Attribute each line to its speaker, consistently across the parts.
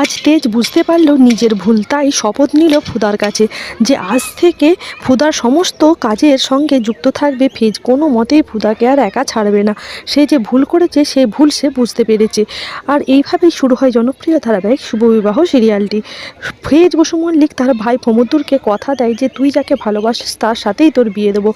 Speaker 1: আজ তেজ বুঝতে পারল নিজের ভুল, তাই শপথ নিল ফুদার কাছে যে আজ থেকে ফুদার সমস্ত কাজের সঙ্গে যুক্ত থাকবে ফেজ। কোনো মতেই ফুদাকে আর একা ছাড়বে না। সে যে ভুল করেছে সেই ভুল সে বুঝতে পেরেছে। আর এইভাবেই শুরু হয় জনপ্রিয় ধারাবাহিক শুভবিবাহ সিরিয়ালটি। ফেজ বসু মল্লিক তার ভাই ফমুদ্দুরকে কথা দেয় যে, তুই যাকে ভালোবাসিস, তার সাথেই তোর বিয়ে দেবো।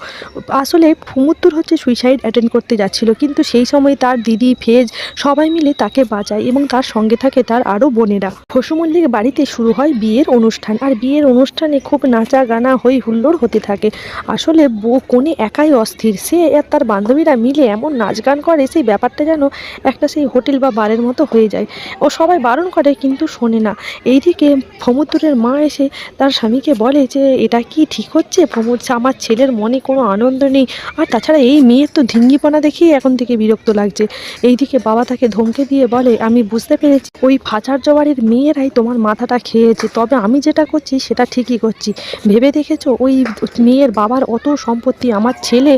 Speaker 1: আসলে ফমুদ্দুর হচ্ছে সুইসাইড অ্যাটেন্ড করতে যাচ্ছিল, কিন্তু সেই সময় তার দিদি, ফেজ সবাই মিলে তাকে বাঁচায় এবং তার সঙ্গে থাকে তার আরও বোনেরা। ফসু মল্লিক বাড়িতে শুরু হয় বিয়ের অনুষ্ঠান। আর বিয়ের অনুষ্ঠানে খুব নাচা গানা হই হুল্লোড় হতে থাকে। আসলে বউ কোণে একাই অস্থির। সে আর তার বান্ধবীরা মিলে এমন নাচ গান করে, সেই ব্যাপারটা যেন একটা সেই হোটেল বা বারের মতো হয়ে যায়। ও সবাই বারণ করে, কিন্তু শোনে না। এইদিকে ফমুদ্দুরের মা এসে তার স্বামীকে বলে যে, এটা কি ঠিক হচ্ছে? ফমুদ আমার ছেলের মনে কোনো আনন্দ নেই। আর তাছাড়া এই মেয়ের তো ধিঙ্গিপনা দেখেই এখন থেকে বিরক্ত লাগছে। এইদিকে বাবা তাকে ধমকে দিয়ে বলে, আমি বুঝতে পেরেছি। ওই ফাচার জবাড়ির মেয়েরাই তোমার মাথাটা খেয়েছে। তবে আমি যেটা করছি, সেটা ঠিকই করছি। ভেবে দেখেছ? ওই মেয়ের বাবার অত সম্পত্তি আমার ছেলে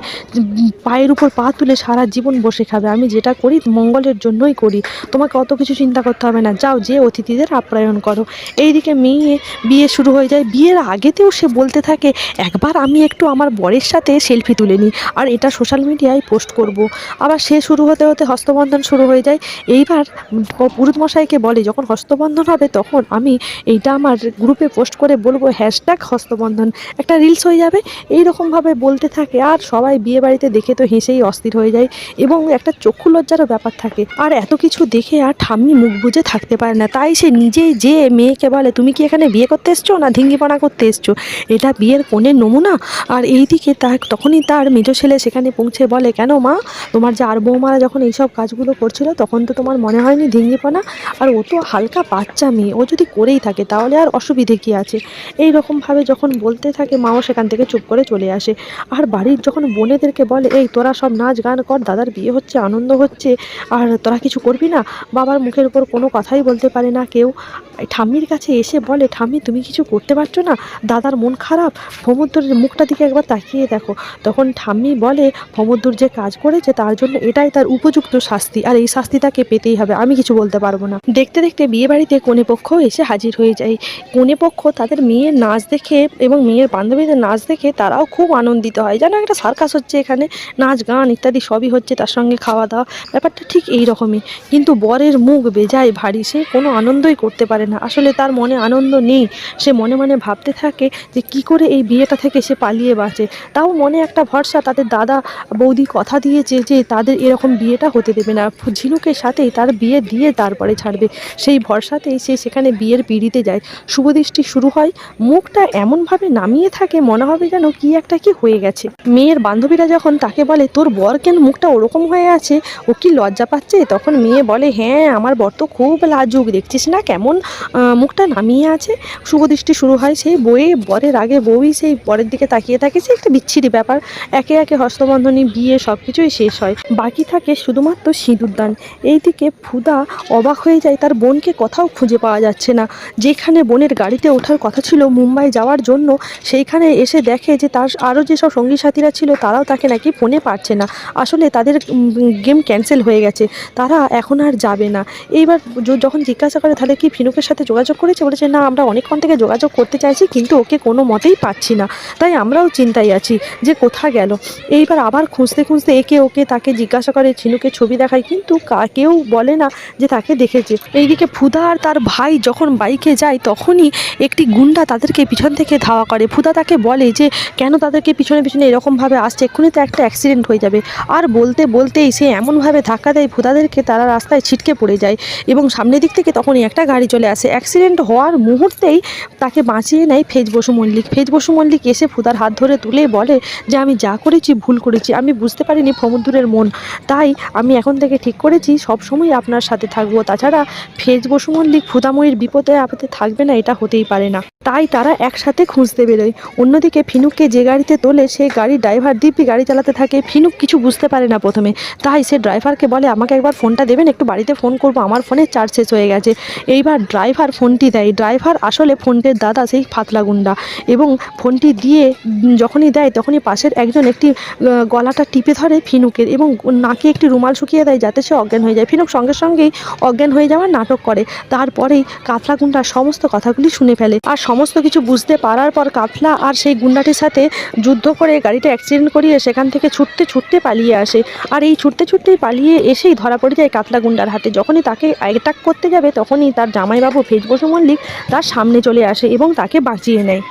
Speaker 1: পায়ের উপর পা তুলে সারা জীবন বসে খাবে। আমি যেটা করি, মঙ্গলের জন্যই করি। তোমাকে অত কিছু চিন্তা করতে হবে না। যাও, যে অতিথিদের আপ্যায়ন করো। এইদিকে মেয়ে বিয়ে শুরু হয়ে যায়। বিয়ের আগেতেও সে বলতে থাকে, একবার আমি একটু আমার বরের সাথে সেলফি তুলে নিই আর এটা সোশ্যাল মিডিয়ায় পোস্ট করব। আবার সে শুরু হতে হতে হস্তবন্ধন শুরু হয়ে যায়। এইবার পুরুত মশাইকে বলে, যখন হস্তবন্ধন হবে তখন আমি এইটা আমার গ্রুপে পোস্ট করে বলব হ্যাশট্যাগ হস্তবন্ধন। একটা রিলস হয়ে যাবে এই রকমভাবে বলতে থাকে আর সবাই বিয়ে বাড়িতে দেখে তো হেসেই অস্থির হয়ে যায় এবং একটা চক্ষু লজ্জারও ব্যাপার থাকে। আর এত কিছু দেখে আর ঠাম্মি মুখ বুজে থাকতে পারে না, তাই সে নিজেই যে মেয়েকে বলে, তুমি কি এখানে বিয়ে করতে এসছো না ধিঙ্গিপনা করতে এসছো? এটা বিয়ের কোণের নমুনা। আর এইদিকে তার, তখনই তার মেজো ছেলে সেখানে পৌঁছে বলে, কেন মা? তোমার যে আর বৌমারা যখন এইসব কাজগুলো করছিল, তখন তো তোমার মনে হয়নি ধিঙ্গিপনা? আর ও তো হালকা বাচ্চা মেয়ে, ও যদি করেই থাকে তাহলে আর অসুবিধে কী আছে? এই রকমভাবে যখন বলতে থাকে, মাও সেখান থেকে চুপ করে চলে আসে। আর বাড়ির যখন বোনেদেরকে বলে, এই, তোরা সব নাচ গান কর, দাদার বিয়ে হচ্ছে, আনন্দ হচ্ছে, আর তোরা কিছু করবি না? বাবার মুখের উপর কোনো কথাই বলতে পারে না কেউ। ঠাম্মির কাছে এসে বলে, ঠাম্মি, তুমি কিছু করতে পারছ না? দাদার মন খারাপ। সমুদ্রের মুখটা দিকে একবার তাকিয়ে দেখো। তখন ঠাম্মি বলে সমুদ্র যে কাজ করেছে, তার জন্য এটাই তার উপযুক্ত শাস্তি। আর এই শাস্তি তাকে পেতেই হবে। আমি কিছু বলতে পারব না। দেখতে দেখতে বিয়ে বাড়িতে কনে পক্ষ এসে হাজির হয়ে যায়। কনে পক্ষ তাদের মেয়ের নাচ দেখে এবং মেয়ের বান্ধবীদের নাচ দেখে তারাও খুব আনন্দিত হয়। যেন একটা সার্কাস হচ্ছে এখানে, নাচ, গান ইত্যাদি সবই হচ্ছে তার সঙ্গে খাওয়া দাওয়া ব্যাপারটা ঠিক এই রকমই কিন্তু বরের মুখ বেজায় ভারী, সে কোনো আনন্দই করতে পারে না। আসলে তার মনে আনন্দ নেই। সে মনে মনে ভাবতে থাকে যে কি করে এই বিয়েটা থেকে সে পালিয়ে বাঁচে। তাও মনে একটা ভরসা তাদের দাদা বৌদি কথা দিয়েছে যে তাদের এরকম বিয়েটা হতে দেবে না। ঝিনুকের সাথেই তার বিয়ে দিয়ে তারপরে ছাড়বে। সেই ভরসাতেই সে সেখানে বিয়ের পিড়িতে যায়। শুভদৃষ্টি শুরু হয়, মুখটা এমনভাবে নামিয়ে থাকে, মনে হবে যেন কি একটা কি হয়ে গেছে। মেয়ের বান্ধবীরা যখন তাকে বলে, তোর বর কেন মুখটা ওরকম হয়ে আছে? ও কি লজ্জা পাচ্ছে? তখন মেয়ে বলে হ্যাঁ আমার বর তো খুব লাজুক, দেখছিস না কেমন মুখটা নামিয়ে আছে? শুভদৃষ্টি শুরু হয়, সেই বইয়ে বরের আগে বউই সেই বরের দিকে তাকিয়ে থাকে, সে একটা বিচ্ছিরি ব্যাপার। একে একে হস্তবন্ধনী, বিয়ে সব কিছুই শেষ হয়। বাকি থাকে শুধুমাত্র সিঁদুরদান। এইদিকে ফুদা অবাক হয়ে যায়, তার বোনকে কোথাও খুঁজে পাওয়া যাচ্ছে না। যেখানে বোনের গাড়িতে ওঠার কথা ছিল মুম্বাই যাওয়ার জন্য, সেইখানে এসে দেখে যে তার আরও যেসব সঙ্গী সাথীরা ছিল, তারাও তাকে নাকি ফোনে পারছে না। আসলে তাদের গেম ক্যান্সেল হয়ে গেছে। তারা এখন আর যাবে না। এইবার যখন জিজ্ঞাসা করে, তাহলে কি ফিনুকের সাথে যোগাযোগ করেছে? বলেছে, না, আমরা অনেকক্ষণ থেকে যোগাযোগ করতে চাইছি, কিন্তু ওকে কোনো মতেই পাচ্ছি না। তাই আমরাও চিন্তায় আছি যে কোথা গেল? এইবার আবার খুঁজতে খুঁজতে একে ওকে তাকে জিজ্ঞাসা করে ঝিনুকে ছবি দেখায় কিন্তু কেউ বলে না যে তাকে দেখেছে। এইদিকে ফুদা আর তার ভাই যখন বাইকে যায় তখনই একটি গুন্ডা তাদেরকে পিছন থেকে ধাওয়া করে। ফুদা তাকে বলে যে, কেন তাদেরকে পিছনে পিছনে এরকমভাবে আসছে? এক্ষুনি তো একটা অ্যাক্সিডেন্ট হয়ে যাবে। আর বলতে, বলতেই সে এমনভাবে ধাক্কা দেয়, ফুদাদেরকে তারা রাস্তায় ছিটকে পড়ে যায় এবং সামনের দিক থেকে তখনই একটা গাড়ি চলে আসে। অ্যাক্সিডেন্ট হওয়ার মুহূর্তেই তাকে বাঁচিয়ে নেয় ফেজ বসু মল্লিক। ফেজ বসু মল্লিক এসে ফুদার হাত ধরে তুলে বলে যে, আমি যা করেছি ভুল করেছি। আমি বুঝতে পারিনি ফমুদ্দুরের মন। তাই আমি এখন থেকে ঠিক করেছি। সব সময় আপনার সাথে থাকব। তাছাড়া ফেজ বসু মল্লিক ফুদাময়ীর বিপদে আপদে থাকবে না এটা হতেই পারে না। তাই তারা একসাথে খুঁজতে বেরোয়। অন্যদিকে ফিনুককে যে গাড়িতে তোলে, সে গাড়ির ড্রাইভার দিব্যি গাড়ি চালাতে থাকে। ফিনুক কিছু বুঝতে পারে না প্রথমে। তাই সে ড্রাইভারকে বলে, আমাকে একবার ফোনটা দেবেন, একটু বাড়িতে ফোন করব, আমার ফোনে চার্জ শেষ হয়ে গেছে। এইবার ড্রাইভার ফোনটি দেয়। ড্রাইভার আসলে ফোনটির দাদা, সেই ফাতলা গুন্ডা। এবং ফোনটি দিয়ে যখনই দেয়, তখনই পাশের একজন একটি গলাটা টিপে ধরে ফিনুকের এবং নাকে একটি রুমাল শুকিয়ে দেয় যাতে সে অজ্ঞান হয়ে যায়। ফিনুক সঙ্গে সঙ্গেই অজ্ঞান হয়ে যাওয়ার নাটক করে। তারপরেই কাতলা গুন্ডা সমস্ত কথাগুলি শুনে ফেলে। আর সমস্ত কিছু বুঝতে পারার পর কাফলা আর সেই গুন্ডাটির সাথে যুদ্ধ করে গাড়িটা অ্যাক্সিডেন্ট করিয়ে সেখান থেকে ছুটতে ছুটতে পালিয়ে আসে। আর এই ছুটতে ছুটতে পালিয়ে এসেই ধরা পড়ে যায় কাতলা গুন্ডার হাতে। যখনই তাকে অ্যাটাক করতে যাবে, তখনই তার জামাইবাবু ফেজবসু মল্লিক তার সামনে চলে আসে এবং তাকে বাঁচিয়ে নেয়।